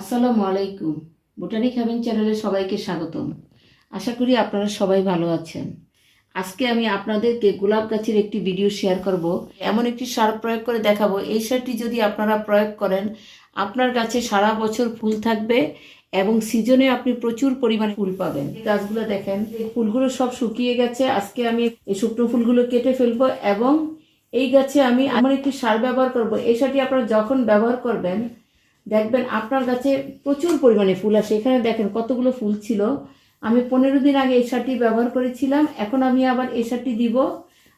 আসসালামু আলাইকুম। Botanic haven চ্যানেলে সবাইকে স্বাগতম। আশা করি আপনারা সবাই ভালো আছেন। আজকে আমি আপনাদেরকে গোলাপ গাছের একটি ভিডিও শেয়ার করব। এমন একটি সার প্রয়োগ করে দেখাবো। এই সারটি যদি আপনারা প্রয়োগ করেন, আপনার গাছে সারা বছর ফুল থাকবে এবং সিজনে আপনি প্রচুর পরিমাণে ফুল পাবেন। গাছগুলো দেখেন ফুলগুলো সব শুকিয়ে গেছে। আজকে আমি এই শুকনো ফুলগুলো কেটে ফেলব এবং এই গাছে আমি এমন একটি সার ব্যবহার করব। এই সারটি আপনারা যখন ব্যবহার করবেন দেখবেন আপনার গাছে প্রচুর পরিমাণে ফুল আসে। এখানে দেখেন কতগুলো ফুল ছিল। আমি পনেরো দিন আগে এই সারটি ব্যবহার করেছিলাম। এখন আমি আবার এই সারটি দিব।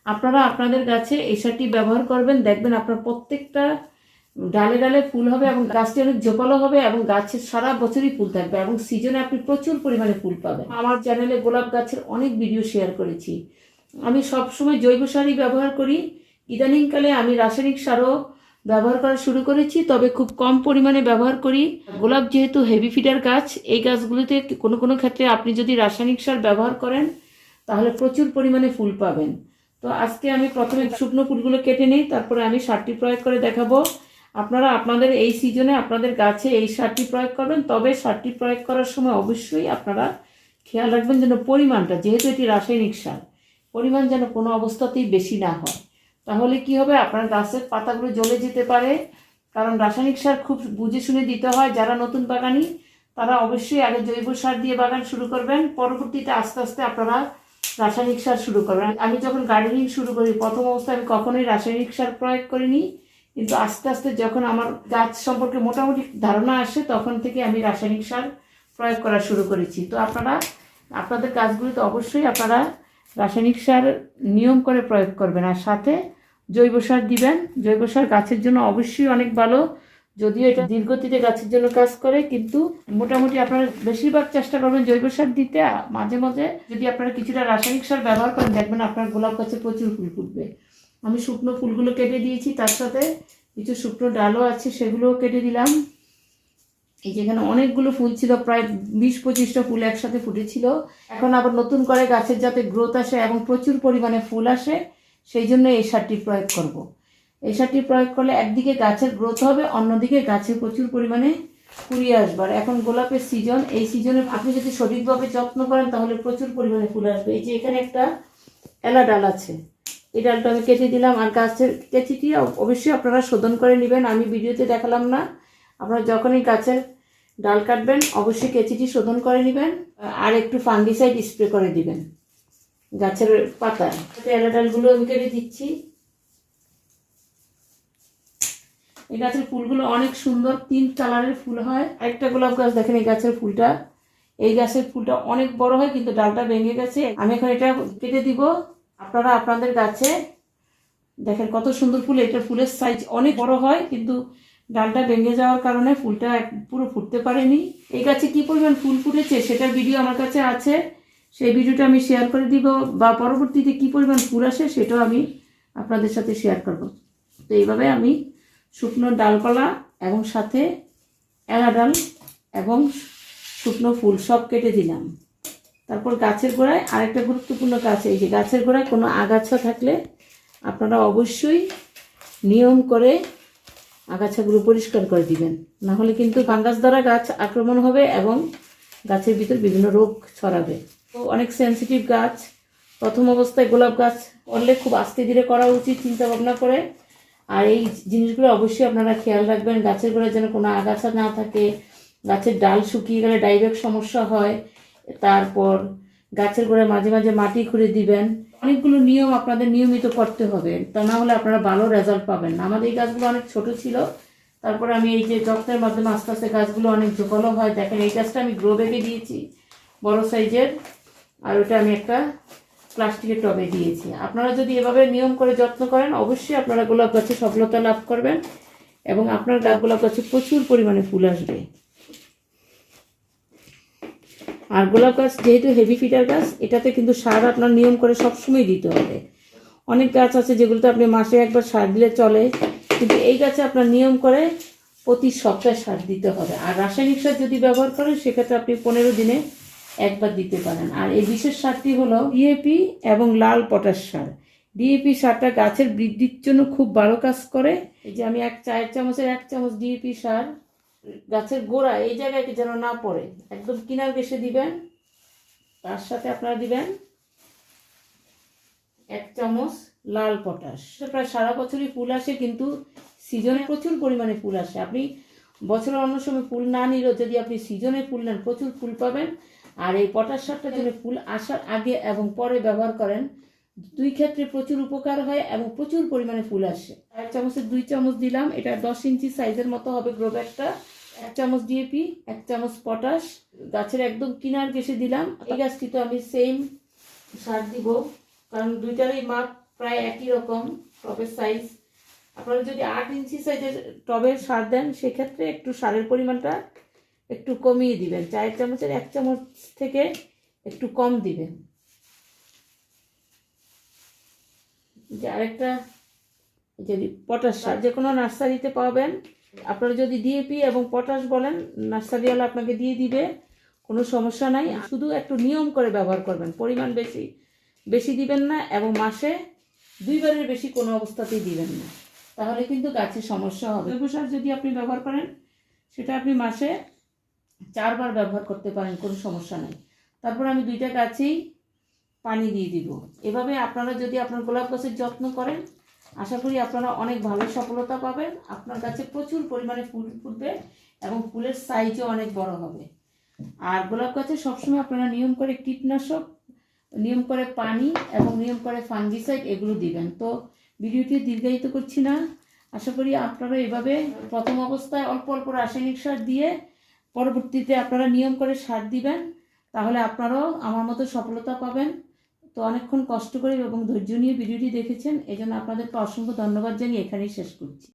আপনারা আপনাদের গাছে এই সারটি ব্যবহার করবেন। দেখবেন আপনার প্রত্যেকটা ডালে ডালে ফুল হবে এবং গাছটি অনেক জোপালো হবে এবং গাছের সারা বছরই ফুল থাকবে এবং সিজনে আপনি প্রচুর পরিমাণে ফুল পাবেন। আমার চ্যানেলে গোলাপ গাছের অনেক ভিডিও শেয়ার করেছি। আমি সবসময় জৈব সারই ব্যবহার করি। ইদানিংকালে আমি রাসায়নিক সারও ব্যবহার করা শুরু করেছি, তবে খুব কম পরিমাণে ব্যবহার করি। গোলাপ যেহেতু হেভি ফিডার গাছ, এই গাছগুলিতে কোনো কোনো ক্ষেত্রে আপনি যদি রাসায়নিক সার ব্যবহার করেন, তাহলে প্রচুর পরিমাণে ফুল পাবেন। তো আজকে আমি প্রথমে শুকনো ফুলগুলো কেটে নিই, তারপরে আমি সারটি প্রয়োগ করে দেখাবো। আপনারা আপনাদের এই সিজনে আপনাদের গাছে এই সারটি প্রয়োগ করবেন, তবে সারটি প্রয়োগ করার সময় অবশ্যই আপনারা খেয়াল রাখবেন যেন পরিমাণটা, যেহেতু এটি রাসায়নিক সার, পরিমাণ যেন কোনো অবস্থাতেই বেশি না হয়। তাহলে কি হবে? আপনার গাছের পাতাগুলো জ্বলে যেতে পারে। কারণ রাসায়নিক সার খুব বুঝে শুনে দিতে হয়। যারা নতুন বাগানি, তারা অবশ্যই আগে জৈব সার দিয়ে বাগান শুরু করবেন। পরবর্তীতে আস্তে আস্তে আপনারা রাসায়নিক সার শুরু করবেন। আমি যখন গার্ডেনিং শুরু করি, প্রথম অবস্থায় আমি কখনোই রাসায়নিক সার প্রয়োগ করিনি। কিন্তু আস্তে আস্তে যখন আমার গাছ সম্পর্কে মোটামুটি ধারণা আসে, তখন থেকে আমি রাসায়নিক সার প্রয়োগ করা শুরু করেছি। তো আপনারা, আপনাদের গাছগুলিতে অবশ্যই আপনারা রাসায়নিক সার নিয়ম করে প্রয়োগ করবেন। আর সাথে জৈব সার দিবেন। জৈব সার গাছের জন্য অবশ্যই অনেক ভালো। যদিও এটা দীর্ঘতিতে গাছের জন্য কাজ করে, কিন্তু মোটামুটি আপনারা বেশিরভাগ চেষ্টা করবেন জৈব সার দিতে। মাঝে মাঝে যদি আপনারা কিছুটা রাসায়নিক সার ব্যবহার করেন, দেখবেন আপনার গোলাপ গাছে প্রচুর ফুল ফুটবে। আমি শুকনো ফুলগুলো কেটে দিয়েছি, তার সাথে কিছু শুকনো ডালও আছে, সেগুলোও কেটে দিলাম। এই যেখানে অনেকগুলো ফুল ছিল, প্রায় বিশ পঁচিশটা ফুল একসাথে ফুটেছিল। এখন আবার নতুন করে গাছের যাতে গ্রোথ আসে এবং প্রচুর পরিমাণে ফুল আসে সেই জন্য এই সারটি প্রয়োগ করব। এই সারটি প্রয়োগ করলে একদিকে গাছের গ্রোথ হবে, অন্যদিকে গাছে প্রচুর পরিমাণে কুড়িয়ে আসবার এখন গোলাপের সিজন এই সিজনে আপনি যদি সঠিকভাবে যত্ন করেন, তাহলে প্রচুর পরিমাণে ফুল আসবে। এই যে এখানে একটা এলা ডাল আছে, এই ডালটা আমি কেটে দিলাম। আর গাছের কেচিটি অবশ্যই আপনারা শোধন করে নেবেন, আমি ভিডিওতে দেখালাম না। আপনারা যখনই গাছের ডাল কাটবেন, অবশ্যই কেচিটি শোধন করে নেবেন, আর একটু ফাঙ্গিসাইড স্প্রে করে দিবেন। গাছের পাতায়। এলা ডালগুলো আমি কেটে দিচ্ছি। এই গাছের ফুলগুলো অনেক সুন্দর, তিন কালারের ফুল হয়। একটা গোলাপ গাছ দেখেন, এই গাছের ফুলটা। এই গাছের ফুলটা অনেক বড় হয়, কিন্তু ডালটা ভেঙে গেছে। আমি এখন এটা কেটে দিব। আপনারা আপনাদের গাছে দেখেন কত সুন্দর ফুল। এটা ফুলের সাইজ অনেক বড় হয়, কিন্তু ডালটা ভেঙে যাওয়ার কারণে ফুলটা পুরো ফুটতে পারেনি। এই গাছে কি পরিমাণ ফুল ফুটেছে, সেটার ভিডিও আমার কাছে আছে। সেই ভিডিওটা আমি শেয়ার করে দিব বা পরবর্তীতে কি পরিমাণ ফুল আসে সেটাও আমি আপনাদের সাথে শেয়ার করব। তো এইভাবে আমি শুকনো ডালকলা এবং সাথে এলা ডাল এবং শুকনো ফুল সব কেটে দিলাম। তারপর গাছের গোড়ায় আরেকটা গুরুত্বপূর্ণ কাজ, এই যে গাছের গোড়ায় কোনো আগাছা থাকলে আপনারা অবশ্যই নিয়ম করে আগাছাগুলো পরিষ্কার করে দিবেন। না হলে কিন্তু ফাঙ্গাস দ্বারা গাছ আক্রমণ হবে এবং গাছের ভিতর বিভিন্ন রোগ ছড়াবে। অনেক সেনসিটিভ গাছ। প্রথম অবস্থায় গোলাপ গাছ করলে খুব আস্তে ধীরে করা উচিত চিন্তা ভাবনা করে। আর এই জিনিসগুলো অবশ্যই আপনারা খেয়াল রাখবেন, গাছের গোড়ায় যেন কোনো আগাছা না থাকে, গাছের ডাল শুকিয়ে গেলে ডাইরেক্ট সমস্যা হয়। তারপর গাছের গোড়ায় মাঝে মাঝে মাটি খুঁড়ে দিবেন। অনেকগুলো নিয়ম আপনাদের নিয়মিত করতে হবে, তা না হলে আপনারা ভালো রেজাল্ট পাবেন আমাদের এই গাছগুলো অনেক ছোট ছিল। তারপরে আমি এই যে যত্নের মাধ্যমে আস্তে আস্তে গাছগুলো অনেক জোপালো হয়, দেখেন এই গাছটা আমি গ্রো ব্যাগে দিয়েছি, বড় সাইজের আর ওটা আমি একটা প্লাস্টিকের টবে দিয়েছি। আপনারা যদি এভাবে নিয়ম করে যত্ন করেন, অবশ্যই আপনারা গোলাপ গাছে সফলতা লাভ করবেন এবং আপনার গোলাপ গাছে প্রচুর পরিমাণে ফুল আসবে। আর গোলাপ গাছ যেহেতু হেভি ফিটার গাছ, এটাতে কিন্তু সার আপনার নিয়ম করে সবসময় দিতে হবে। অনেক গাছ আছে যেগুলোতে আপনি মাসে একবার সার দিলে চলে, কিন্তু এই গাছে আপনার নিয়ম করে প্রতি সপ্তাহে সার দিতে হবে। আর রাসায়নিক সার যদি ব্যবহার করেন, সেক্ষেত্রে আপনি পনেরো দিনে একবার দিতে পারেন। আর এই বিশেষ সারটি হলো ডিএপি এবং লাল পটাশ সার। ডিএপি সারটা গাছের বৃদ্ধির জন্য খুব ভালো কাজ করে। এই যে আমি এক চায়ের চামচের এক চামচ ডিএপি সার গাছের গোড়া এই জায়গায় যেন না পড়ে, একদম কিনার ঘেসে দিবেন, তার সাথে আপনারা দিবেন এক চামচ লাল পটাশ। প্রায় সারা বছরই ফুল আসে, কিন্তু সিজনে প্রচুর পরিমাণে ফুল আসে। আপনি বছরের অন্য সময় ফুল না নিলেও যদি আপনি সিজনে ফুল নেন, প্রচুর ফুল পাবেন। আর এই পটাশ সারটা যদি ফুল আসার আগে এবং পরে ব্যবহার করেন, দুই ক্ষেত্রে প্রচুর উপকার হয় এবং প্রচুর পরিমাণে ফুল আসে। এক চামচের দুই চামচ দিলাম, এটা দশ ইঞ্চি সাইজের মতো হবে গ্রো ব্যাগটা। এক চামচ ডিএপি, এক চামচ পটাশ, গাছের একদম কিনার ঘেসে দিলাম। এই গাছটি তো আমি সেম সার দিব, কারণ দুইটারই মাপ প্রায় একই রকম, টবের সাইজ আপনারা যদি আট ইঞ্চি সাইজের টবের সার দেন, সেক্ষেত্রে একটু সারের পরিমাণটা একটু কমিয়ে দিবেন। চায়ের চামচের এক চামচ থেকে একটু কম দিবেন। যে আরেকটা যদি পটাশ সার, যে কোনো নার্সারিতে পাবেন। আপনারা যদি ডিএপি এবং পটাশ বলেন, নার্সারিওয়ালা আপনাকে দিয়ে দিবে, কোনো সমস্যা নাই। শুধু একটু নিয়ম করে ব্যবহার করবেন। পরিমাণ বেশি বেশি দিবেন না এবং মাসে দুইবারের বেশি কোনো অবস্থাতেই দিবেন না। তাহলে কিন্তু গাছের সমস্যা হবে। জৈব সার যদি আপনি ব্যবহার করেন, সেটা আপনি মাসে চারবার ব্যবহার করতে পারেন, কোনো সমস্যা নেই। তারপর আমি দুইটা গাছেই পানি দিয়ে দিব। এভাবে আপনারা যদি আপনার গোলাপ গাছের যত্ন করেন, আশা করি আপনারা অনেক ভালো সফলতা পাবেন। আপনার গাছে প্রচুর পরিমাণে ফুল ফুটবে এবং ফুলের সাইজও অনেক বড় হবে। আর গোলাপ গাছে সবসময় আপনারা নিয়ম করে কীটনাশক, নিয়ম করে পানি এবং নিয়ম করে ফাঙ্গিসাইড এগুলো দিবেন। তো ভিডিওটি দীর্ঘায়িত করছি না। আশা করি আপনারা এভাবে প্রথম অবস্থায় অল্প অল্প রাসায়নিক সার দিয়ে পরবর্তীতে আপনারা নিয়ম করে সার দিবেন, তাহলে আপনারাও আমার মতো সফলতা পাবেন। তো অনেকক্ষণ কষ্ট করে এবং ধৈর্য নিয়ে ভিডিওটি দেখেছেন এই জন্য আপনাদেরকে অসংখ্য ধন্যবাদ জানিয়ে এখানেই শেষ করছি।